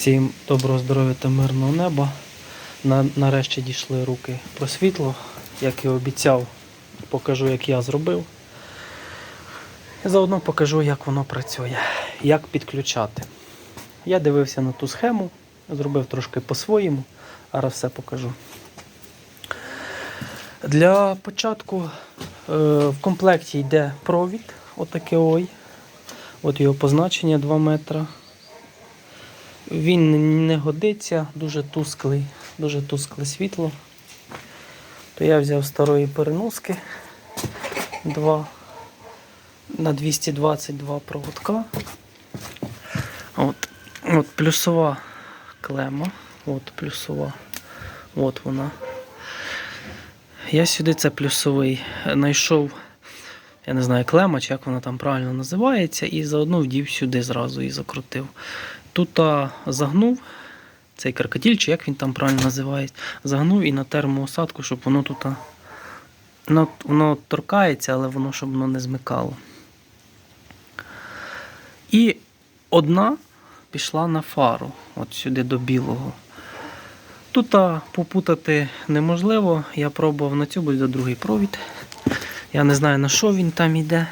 Всім доброго здоров'я та мирного неба. На, нарешті дійшли руки про світло. Як і обіцяв, покажу, як я зробив. І заодно покажу, як воно працює, як підключати. Я дивився на ту схему, зробив трошки по-своєму, зараз все покажу. Для початку е, в комплекті йде провід, отаке ой. От його позначення 2 метра. Він не годиться, дуже тусклий, дуже тускле світло. То я взяв старої переноски 2 на 222 проводка. От, от плюсова клема. От плюсова. От вона. Я сюди це плюсовий знайшов, я не знаю, клема, чи як вона там правильно називається, і заодно вдів сюди зразу і закрутив. Тут загнув цей каркатіль, чи як він там правильно називається, загнув і на термоосадку, щоб воно тут воно, воно торкається, але воно щоб воно не змикало. І одна пішла на фару, от сюди до білого. Тут попутати неможливо. Я пробував на цю, буде другий провід. Я не знаю на що він там йде.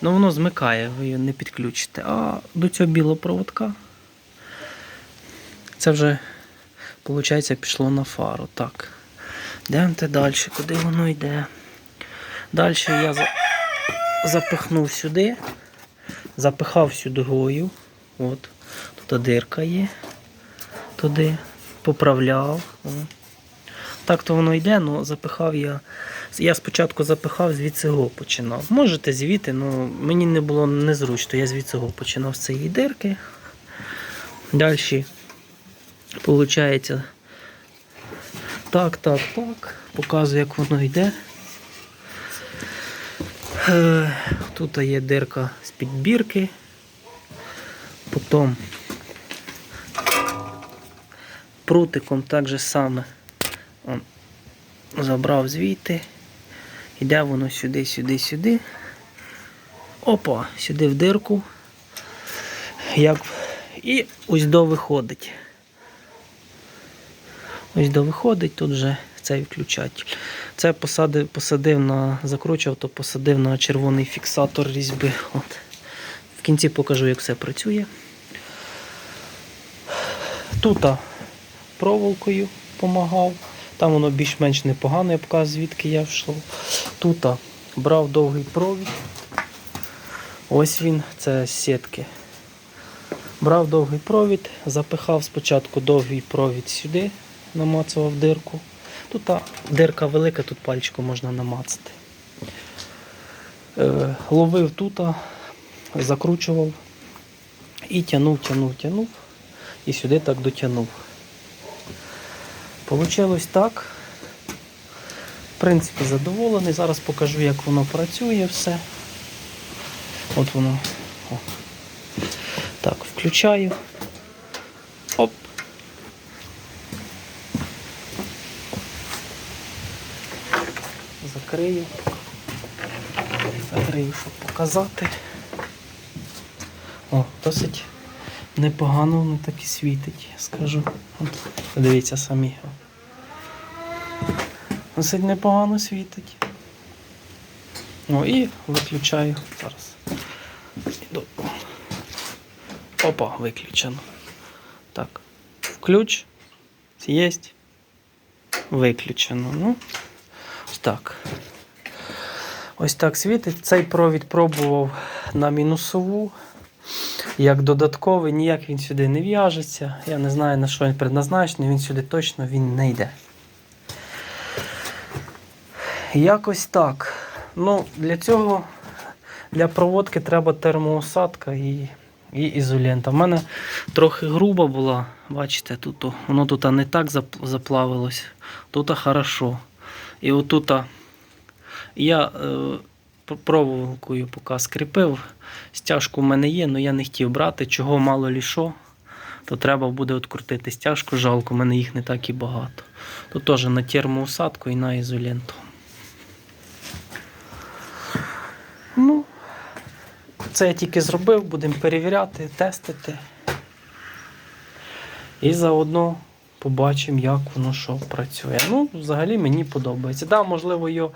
Ну воно змикає, ви його не підключите. А до цього білого проводка це вже, виходить, пішло на фару. Так. Йдемте далі, куди воно йде. Далі я за... запихнув сюди, запихав сюди гою. От. Тут дирка є. Туди поправляв. О. Так то воно йде, але запихав я. Я спочатку запихав, звідси го починав. Можете звідти, але мені не було незручно. Я звідси го починав з цієї дирки. Далі, виходить, так, так, так. Показую, як воно йде. Е, Тут є дирка з підбірки. Потім прутиком так же саме Он, забрав звідти. Йде воно сюди, сюди, сюди. Опа, сюди в дирку. Як... І ось до виходить. Ось до виходить, тут вже цей включатель. Це посадив, посадив на, закручував, то посадив на червоний фіксатор різьби. От. В кінці покажу, як все працює. Тут проволокою допомагав. Там воно більш-менш непогано, я показую, звідки я йшов. Тут брав довгий провід. Ось він, це сітки. Брав довгий провід, запихав спочатку довгий провід сюди, намацував дирку. Тут а, дирка велика, тут пальчиком можна намацати. Е, ловив тут, закручував і тянув, тянув, тянув. І сюди так дотягнув. Получилось так. В принципі, задоволений. Зараз покажу, як воно працює все. От воно. О. Так, включаю. Оп. Закрию. Закрию, щоб показати. О, досить непогано воно так і світить, скажу. От, подивіться самі. Досить непогано світить. О, і виключаю зараз. Іду. Опа, виключено. Так. Включ. Є. Виключено. Ну, так. Ось так світить. Цей провід пробував на мінусову. Як додатковий, ніяк він сюди не в'яжеться. Я не знаю на що він предназначений, він сюди точно він не йде. Якось так. Ну, Для цього, для проводки треба термоосадка і, і ізолента. У мене трохи груба була, бачите, тут, воно тут не так заплавилось, тут хорошо. І отут я е, проволокою поки скріпив. Стяжку в мене є, але я не хотів брати, чого мало лі що, то треба буде відкрутити стяжку, жалко, в мене їх не так і багато. Тут теж на термоусадку і на ізоленту. Це я тільки зробив, будемо перевіряти, тестити. І заодно побачимо, як воно що працює. Ну, взагалі мені подобається. Да, можливо, його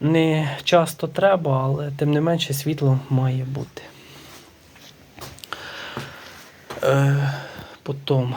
не часто треба, але тим не менше світло має бути. Е, потім